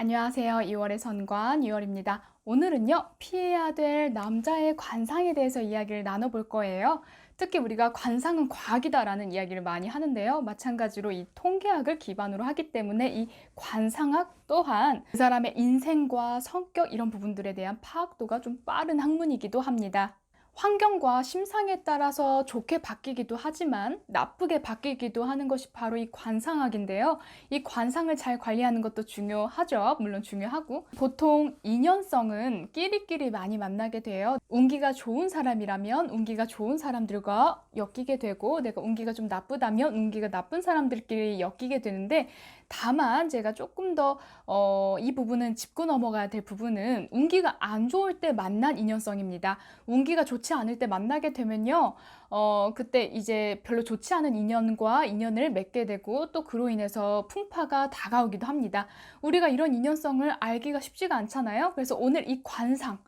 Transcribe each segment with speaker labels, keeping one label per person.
Speaker 1: 안녕하세요. 2월의 선관 2월입니다. 오늘은요, 피해야 될 남자의 관상에 대해서 이야기를 나눠볼 거예요. 특히 우리가 관상은 과학이다라는 이야기를 많이 하는데요. 마찬가지로 이 통계학을 기반으로 하기 때문에 이 관상학 또한 그 사람의 인생과 성격 이런 부분들에 대한 파악도가 좀 빠른 학문이기도 합니다. 환경과 심상에 따라서 좋게 바뀌기도 하지만 나쁘게 바뀌기도 하는 것이 바로 이 관상학인데요. 이 관상을 잘 관리하는 것도 중요하죠. 물론 중요하고. 보통 인연성은 끼리끼리 많이 만나게 돼요. 운기가 좋은 사람이라면 운기가 좋은 사람들과 엮이게 되고 내가 운기가 좀 나쁘다면 운기가 나쁜 사람들끼리 엮이게 되는데 다만 제가 조금 더, 어, 이 부분은 짚고 넘어가야 될 부분은 운기가 안 좋을 때 만난 인연성입니다. 운기가 좋지 않을 때 만나게 되면요, 어, 그때 이제 별로 좋지 않은 인연과 인연을 맺게 되고 또 그로 인해서 풍파가 다가오기도 합니다. 우리가 이런 인연성을 알기가 쉽지가 않잖아요. 그래서 오늘 이 관상,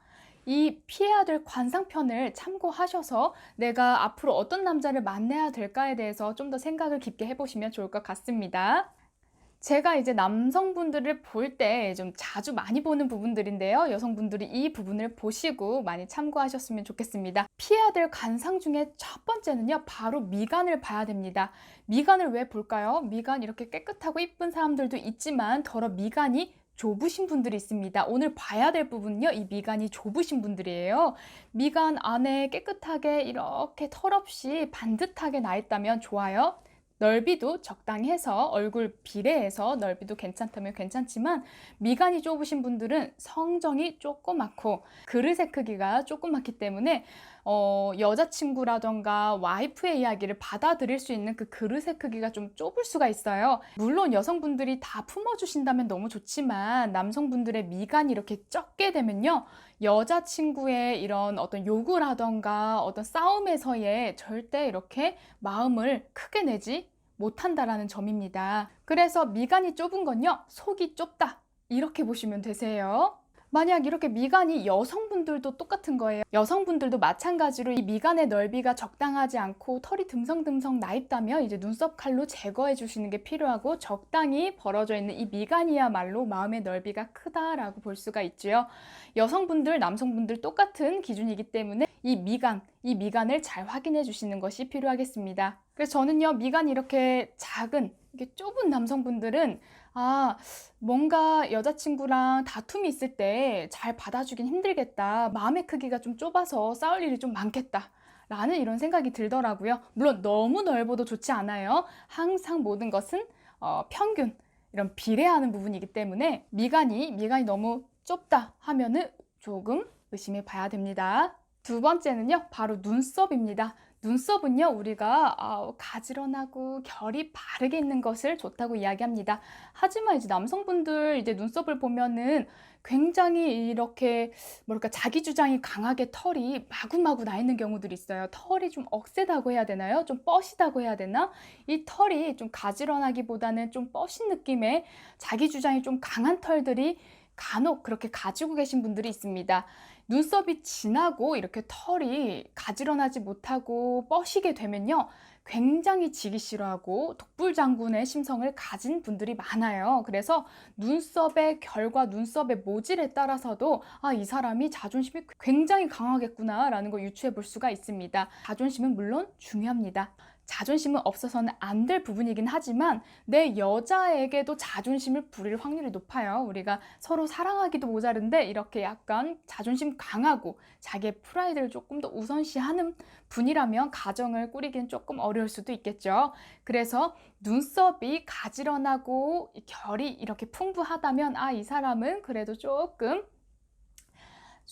Speaker 1: 이 피해야 될 관상편을 참고하셔서 내가 앞으로 어떤 남자를 만나야 될까에 대해서 좀 더 생각을 깊게 해보시면 좋을 것 같습니다. 제가 이제 남성분들을 볼 때 좀 자주 많이 보는 부분들인데요. 여성분들이 이 부분을 보시고 많이 참고하셨으면 좋겠습니다. 피해야 될 관상 중에 첫 번째는요, 바로 미간을 봐야 됩니다. 미간을 왜 볼까요? 미간 이렇게 깨끗하고 이쁜 사람들도 있지만 더러 미간이 좁으신 분들이 있습니다. 오늘 봐야 될 부분은요, 이 미간이 좁으신 분들이에요. 미간 안에 깨끗하게 이렇게 털 없이 반듯하게 나 있다면 좋아요. 넓이도 적당히 해서 얼굴 비례해서 넓이도 괜찮다면 괜찮지만 미간이 좁으신 분들은 성정이 조그맣고 그릇의 크기가 조그맣기 때문에 어, 여자친구라던가 와이프의 이야기를 받아들일 수 있는 그 그릇의 크기가 좀 좁을 수가 있어요. 물론 여성분들이 다 품어주신다면 너무 좋지만 남성분들의 미간이 이렇게 적게 되면요. 여자친구의 이런 어떤 요구라던가 어떤 싸움에서의 절대 이렇게 마음을 크게 내지 못한다라는 점입니다. 그래서 미간이 좁은 건요, 속이 좁다. 이렇게 보시면 되세요. 만약 이렇게 미간이 여성분들도 똑같은 거예요. 여성분들도 마찬가지로 이 미간의 넓이가 적당하지 않고 털이 듬성듬성 나 있다면 이제 눈썹 칼로 제거해 주시는 게 필요하고 적당히 벌어져 있는 이 미간이야말로 마음의 넓이가 크다라고 볼 수가 있죠. 여성분들, 남성분들 똑같은 기준이기 때문에 이 미간, 이 미간을 잘 확인해 주시는 것이 필요하겠습니다. 그래서 저는요, 미간이 이렇게 작은, 이게 좁은 남성분들은 아, 뭔가 여자친구랑 다툼이 있을 때 잘 받아주긴 힘들겠다. 마음의 크기가 좀 좁아서 싸울 일이 좀 많겠다. 라는 이런 생각이 들더라고요. 물론 너무 넓어도 좋지 않아요. 항상 모든 것은 어, 평균, 이런 비례하는 부분이기 때문에 미간이, 미간이 너무 좁다 하면은 조금 의심해 봐야 됩니다. 두 번째는요, 바로 눈썹입니다. 눈썹은요, 우리가 아, 가지런하고 결이 바르게 있는 것을 좋다고 이야기합니다. 하지만 이제 남성분들 이제 눈썹을 보면은 굉장히 이렇게 뭐랄까 자기 주장이 강하게 털이 마구마구 나 있는 경우들이 있어요. 털이 좀 억세다고 해야 되나요? 좀 뻐시다고 해야 되나? 이 털이 좀 가지런하기보다는 좀 뻐신 느낌의 자기 주장이 좀 강한 털들이 간혹 그렇게 가지고 계신 분들이 있습니다. 눈썹이 진하고 이렇게 털이 가지런하지 못하고 뻐시게 되면요. 굉장히 지기 싫어하고 독불장군의 심성을 가진 분들이 많아요. 그래서 눈썹의 결과 눈썹의 모질에 따라서도 아, 이 사람이 자존심이 굉장히 강하겠구나라는 걸 유추해 볼 수가 있습니다. 자존심은 물론 중요합니다. 자존심은 없어서는 안 될 부분이긴 하지만 내 여자에게도 자존심을 부릴 확률이 높아요. 우리가 서로 사랑하기도 모자른데 이렇게 약간 자존심 강하고 자기의 프라이드를 조금 더 우선시하는 분이라면 가정을 꾸리기는 조금 어려울 수도 있겠죠. 그래서 눈썹이 가지런하고 결이 이렇게 풍부하다면 아, 이 사람은 그래도 조금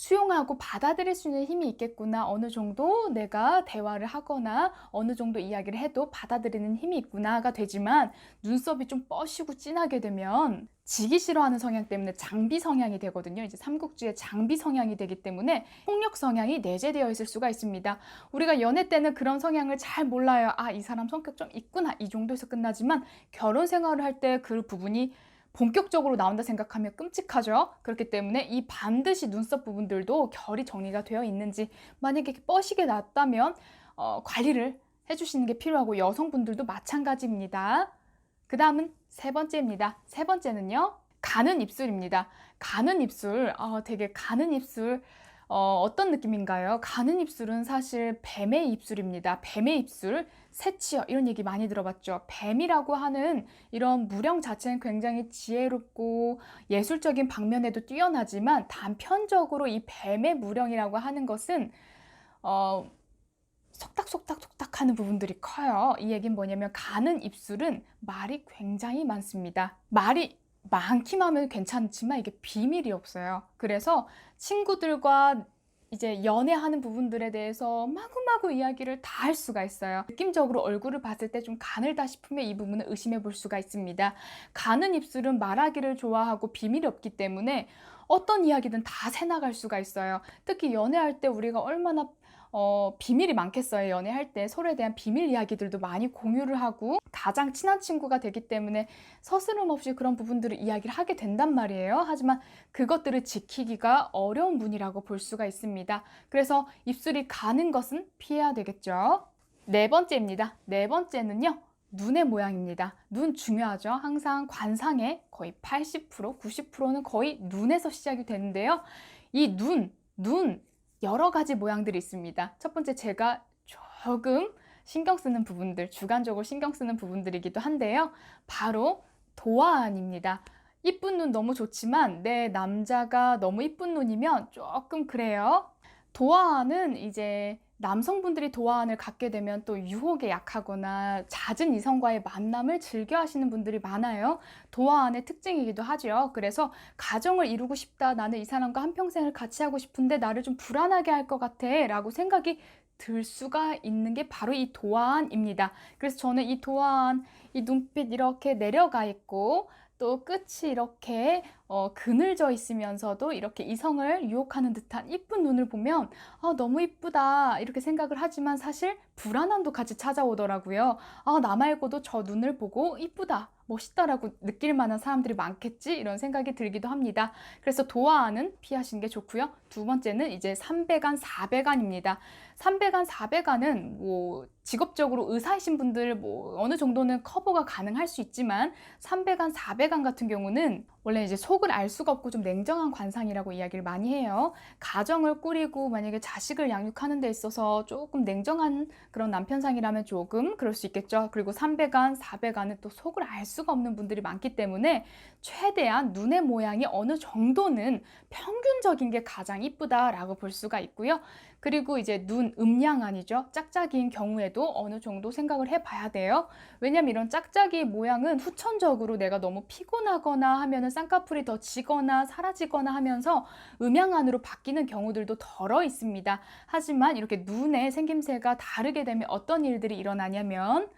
Speaker 1: 수용하고 받아들일 수 있는 힘이 있겠구나. 어느 정도 내가 대화를 하거나 어느 정도 이야기를 해도 받아들이는 힘이 있구나가 되지만 눈썹이 좀 뻐시고 진하게 되면 지기 싫어하는 성향 때문에 장비 성향이 되거든요. 이제 삼국지의 장비 성향이 되기 때문에 폭력 성향이 내재되어 있을 수가 있습니다. 우리가 연애 때는 그런 성향을 잘 몰라요. 아, 이 사람 성격 좀 있구나. 이 정도에서 끝나지만 결혼 생활을 할 때 그 부분이 본격적으로 나온다 생각하면 끔찍하죠. 그렇기 때문에 이 반드시 눈썹 부분들도 결이 정리가 되어 있는지 만약에 뻐시게 났다면 어, 관리를 해주시는 게 필요하고 여성분들도 마찬가지입니다. 그 다음은 세 번째입니다. 세 번째는요. 가는 입술입니다. 가는 입술, 아, 되게 가는 입술. 어, 어떤 느낌인가요? 가는 입술은 사실 뱀의 입술입니다. 뱀의 입술, 새치어 이런 얘기 많이 들어봤죠. 뱀이라고 하는 이런 무령 자체는 굉장히 지혜롭고 예술적인 방면에도 뛰어나지만 단편적으로 이 뱀의 무령이라고 하는 것은 어, 속닥속닥 속닥 하는 부분들이 커요. 이 얘기는 뭐냐면 가는 입술은 말이 굉장히 많습니다. 말이 많기만 하면 괜찮지만 이게 비밀이 없어요. 그래서 친구들과 이제 연애하는 부분들에 대해서 마구마구 이야기를 다 할 수가 있어요. 느낌적으로 얼굴을 봤을 때 좀 가늘다 싶으면 이 부분을 의심해 볼 수가 있습니다. 가는 입술은 말하기를 좋아하고 비밀이 없기 때문에 어떤 이야기든 다 새나갈 수가 있어요. 특히 연애할 때 우리가 얼마나 어, 비밀이 많겠어요. 연애할 때 서로에 대한 비밀 이야기들도 많이 공유를 하고 가장 친한 친구가 되기 때문에 서스름 없이 그런 부분들을 이야기를 하게 된단 말이에요. 하지만 그것들을 지키기가 어려운 분이라고 볼 수가 있습니다. 그래서 입술이 가는 것은 피해야 되겠죠. 네 번째입니다. 네 번째는요. 눈의 모양입니다. 눈 중요하죠. 항상 관상의 거의 80%, 90%는 거의 눈에서 시작이 되는데요. 이 눈, 눈, 여러 가지 모양들이 있습니다. 첫 번째 제가 조금 신경 쓰는 부분들, 주관적으로 신경 쓰는 부분들이기도 한데요. 바로 도화안입니다. 이쁜 눈 너무 좋지만 내 남자가 너무 이쁜 눈이면 조금 그래요. 도화안은 이제 남성분들이 도화안을 갖게 되면 또 유혹에 약하거나 잦은 이성과의 만남을 즐겨 하시는 분들이 많아요. 도화안의 특징이기도 하죠. 그래서 가정을 이루고 싶다. 나는 이 사람과 한평생을 같이 하고 싶은데 나를 좀 불안하게 할 것 같아. 라고 생각이 들 수가 있는 게 바로 이 도화안입니다. 그래서 저는 이 도화안, 이 눈빛 이렇게 내려가 있고 또 끝이 이렇게 어, 그늘져 있으면서도 이렇게 이성을 유혹하는 듯한 이쁜 눈을 보면 아, 너무 이쁘다 이렇게 생각을 하지만 사실 불안함도 같이 찾아오더라고요. 아, 나 말고도 저 눈을 보고 이쁘다. 멋있다라고 느낄 만한 사람들이 많겠지 이런 생각이 들기도 합니다. 그래서 도화안은 피하시는 게 좋고요. 두 번째는 이제 300안, 400안입니다. 300안, 400안은 뭐 직업적으로 의사이신 분들 뭐 어느 정도는 커버가 가능할 수 있지만 300안, 400안 같은 경우는 원래 이제 속을 알 수가 없고 좀 냉정한 관상이라고 이야기를 많이 해요. 가정을 꾸리고 만약에 자식을 양육하는 데 있어서 조금 냉정한 그런 남편상이라면 조금 그럴 수 있겠죠. 그리고 300안, 400안은 또 속을 알 수가 없는 분들이 많기 때문에 최대한 눈의 모양이 어느 정도는 평균적인 게 가장 이쁘다라고 볼 수가 있고요. 그리고 이제 눈 음양안이죠. 짝짝이인 경우에도 어느 정도 생각을 해봐야 돼요. 왜냐면 이런 짝짝이 모양은 후천적으로 내가 너무 피곤하거나 하면은 쌍꺼풀이 더 지거나 사라지거나 하면서 음양안으로 바뀌는 경우들도 덜어 있습니다. 하지만 이렇게 눈의 생김새가 다르게 되면 어떤 일들이 일어나냐면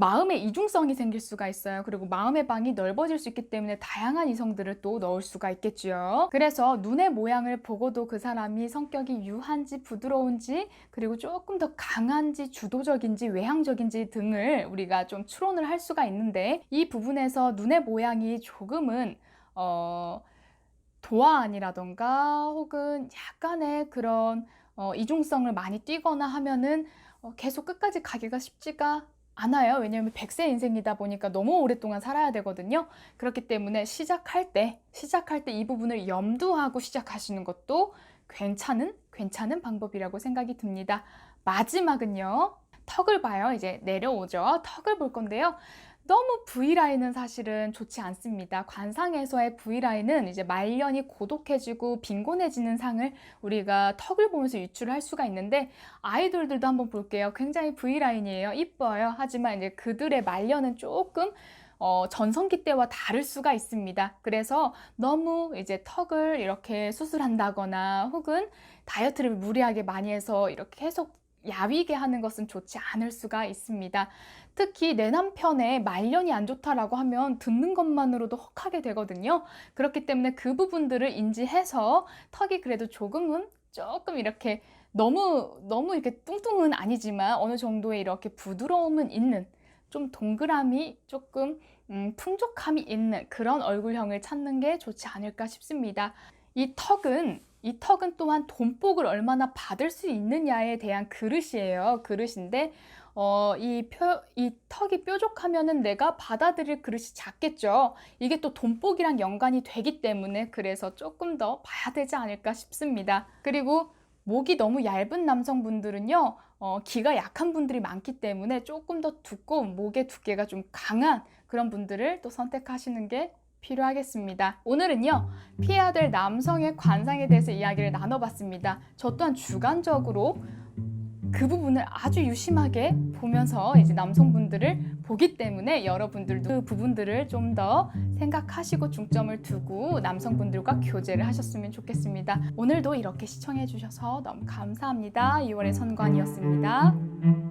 Speaker 1: 마음의 이중성이 생길 수가 있어요. 그리고 마음의 방이 넓어질 수 있기 때문에 다양한 이성들을 또 넣을 수가 있겠죠. 그래서 눈의 모양을 보고도 그 사람이 성격이 유한지 부드러운지 그리고 조금 더 강한지 주도적인지 외향적인지 등을 우리가 좀 추론을 할 수가 있는데 이 부분에서 눈의 모양이 조금은 어 도화안이라던가 혹은 약간의 그런 어, 이중성을 많이 띠거나 하면은 어, 계속 끝까지 가기가 쉽지가 않아요. 왜냐하면 100세 인생이다 보니까 너무 오랫동안 살아야 되거든요. 그렇기 때문에 시작할 때, 시작할 때 이 부분을 염두하고 시작하시는 것도 괜찮은, 괜찮은 방법이라고 생각이 듭니다. 마지막은요. 턱을 봐요. 이제 내려오죠. 턱을 볼 건데요. 너무 V라인은 사실은 좋지 않습니다. 관상에서의 V라인은 이제 말년이 고독해지고 빈곤해지는 상을 우리가 턱을 보면서 유출을 할 수가 있는데 아이돌들도 한번 볼게요. 굉장히 V라인이에요. 이뻐요. 하지만 이제 그들의 말년은 조금 어, 전성기 때와 다를 수가 있습니다. 그래서 너무 이제 턱을 이렇게 수술한다거나 혹은 다이어트를 무리하게 많이 해서 이렇게 계속 야위게 하는 것은 좋지 않을 수가 있습니다. 특히 내 남편의 말년이 안 좋다라고 하면 듣는 것만으로도 혹하게 되거든요. 그렇기 때문에 그 부분들을 인지해서 턱이 그래도 조금은 조금 이렇게 너무 너무 이렇게 뚱뚱은 아니지만 어느 정도의 이렇게 부드러움은 있는 좀 동그라미 조금 음, 풍족함이 있는 그런 얼굴형을 찾는 게 좋지 않을까 싶습니다. 이 턱은 이 턱은 또한 돈복을 얼마나 받을 수 있느냐에 대한 그릇이에요. 그릇인데 어, 이 표, 이 턱이 뾰족하면은 내가 받아들일 그릇이 작겠죠. 이게 또 돈복이랑 연관이 되기 때문에 그래서 조금 더 봐야 되지 않을까 싶습니다. 그리고 목이 너무 얇은 남성분들은요, 어, 기가 약한 분들이 많기 때문에 조금 더 두꺼운 목의 두께가 좀 강한 그런 분들을 또 선택하시는 게 필요하겠습니다. 오늘은요, 피해야 될 남성의 관상에 대해서 이야기를 나눠봤습니다. 저 또한 주관적으로 그 부분을 아주 유심하게 보면서 이제 남성분들을 보기 때문에 여러분들도 그 부분들을 좀 더 생각하시고 중점을 두고 남성분들과 교제를 하셨으면 좋겠습니다. 오늘도 이렇게 시청해 주셔서 너무 감사합니다. 6월의 선관이었습니다.